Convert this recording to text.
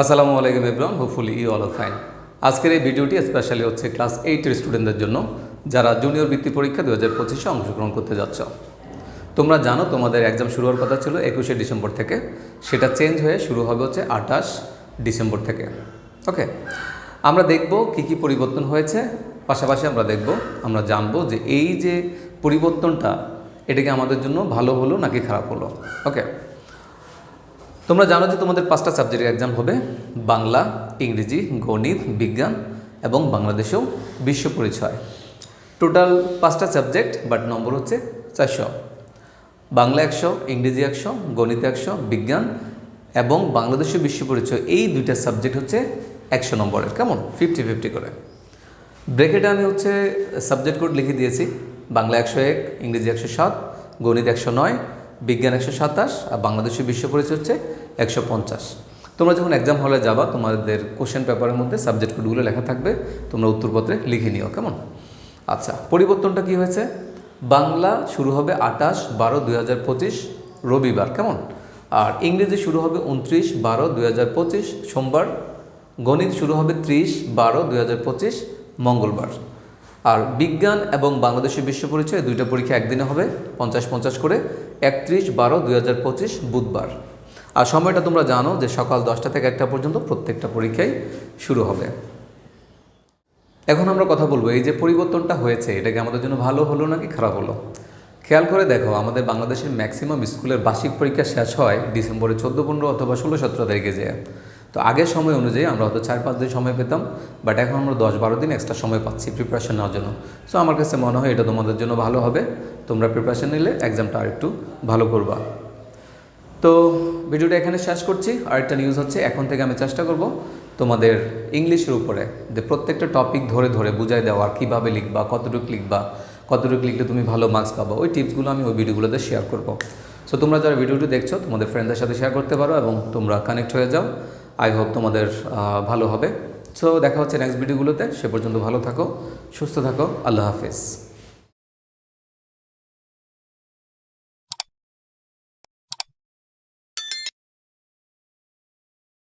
আসসালামু আলাইকুম Ibrahim hopefully you all fine আজকের এই ভিডিওটি স্পেশালি হচ্ছে ক্লাস এইটের স্টুডেন্টদের জন্য, যারা জুনিয়র বৃত্তি পরীক্ষা দু হাজার পঁচিশে অংশগ্রহণ করতে যাচ্ছ। তোমরা জানো তোমাদের এক্সাম শুরু হওয়ার কথা ছিল একুশে ডিসেম্বর থেকে, সেটা চেঞ্জ হয়ে শুরু হবে হচ্ছে আঠাশ ডিসেম্বর থেকে। ওকে আমরা দেখব কি কি পরিবর্তন হয়েছে, পাশাপাশি আমরা দেখব, আমরা জানব যে এই যে পরিবর্তনটা, এটাকে আমাদের জন্য ভালো হলো নাকি খারাপ হলো। ওকে তোমরা জানো যে তোমাদের পাঁচটা সাবজেক্টের এক্সাম হবে, বাংলা, ইংরেজি, গণিত, বিজ্ঞান এবং বাংলাদেশেও বিশ্ব পরিচয়। টোটাল পাঁচটা সাবজেক্ট বাট নম্বর হচ্ছে চারশো। বাংলা একশো, ইংরেজি একশো, গণিত একশো, বিজ্ঞান এবং বাংলাদেশে বিশ্ব পরিচয়। এই দুইটা সাবজেক্ট হচ্ছে একশো নম্বরের। কেমন? ফিফটি ফিফটি করে ব্রেকেটে আমি হচ্ছে সাবজেক্ট কোড লিখে দিয়েছি। বাংলা একশো এক, ইংরেজি একশো সাত, গণিত একশো নয় বিজ্ঞান একশো সাতাশ আর বাংলাদেশের বিশ্ব পরিচয় হচ্ছে একশো পঞ্চাশ। তোমরা যখন এক্সাম হলে যাবা, তোমাদের কোশ্চেন পেপারের মধ্যে সাবজেক্ট কোডগুলো লেখা থাকবে, তোমরা উত্তরপত্রে লিখে নিও, কেমন? আচ্ছা পরিবর্তনটা কি হয়েছে? বাংলা শুরু হবে আটাশ বারো দুই রবিবার, কেমন? আর ইংরেজি শুরু হবে উনত্রিশ বারো দুই সোমবার, গণিত শুরু হবে ত্রিশ বারো দুই মঙ্গলবার। আর বিজ্ঞান এবং বাংলাদেশের বিশ্ব পরিচয়, দুইটা পরীক্ষা একদিনে হবে, পঞ্চাশ পঞ্চাশ করে, একত্রিশ বারো দুই বুধবার। আর সময়টা তোমরা জানো যে সকাল দশটা থেকে একটা পর্যন্ত প্রত্যেকটা পরীক্ষাই শুরু হবে। এখন আমরা কথা বলব, এই যে পরিবর্তনটা হয়েছে এটা কি আমাদের জন্য ভালো হলো নাকি খারাপ হলো? খেয়াল করে দেখো, আমাদের বাংলাদেশের ম্যাক্সিমাম স্কুলের বার্ষিক পরীক্ষা শেষ হয় ডিসেম্বরে চোদ্দ পনেরো অথবা ষোলো সতেরো তারিখে যেয়ে। তো আগের সময় অনুযায়ী আমরা হয়তো চার পাঁচ দিন সময় পেতাম বাট এখন আমরা দশ বারো দিন এক্সট্রা সময় পাচ্ছি প্রিপারেশন নেওয়ার জন্য। সো আমার কাছে মনে হয় এটা তোমাদের জন্য ভালো হবে। তোমরা প্রিপারেশন নিলে এক্সামটা আরেকটু ভালো করবা। তো ভিডিওটা এখানে শেষ করছি। আরেকটা নিউজ হচ্ছে, এখন থেকে আমি চেষ্টা করব তোমাদের ইংলিশের উপরে যে প্রত্যেকটা টপিক ধরে ধরে বুঝাই দেওয়ার কীভাবে লিখবা, কতটুকু লিখবা, কতটুকু লিখলে তুমি ভালো মার্কস পাবা, ওই টিপসগুলো আমি ওই ভিডিওগুলোতে শেয়ার করব। সো তোমরা যারা ভিডিওটি দেখছ, তোমাদের ফ্রেন্ডদের সাথে শেয়ার করতে পারো এবং তোমরা কানেক্ট হয়ে যাও। আই হোপ তোমাদের ভালো হবে। সো দেখা হচ্ছে নেক্সট ভিডিওগুলোতে সে পর্যন্ত ভালো থাকো, সুস্থ থাকো। আল্লাহ হাফিজ।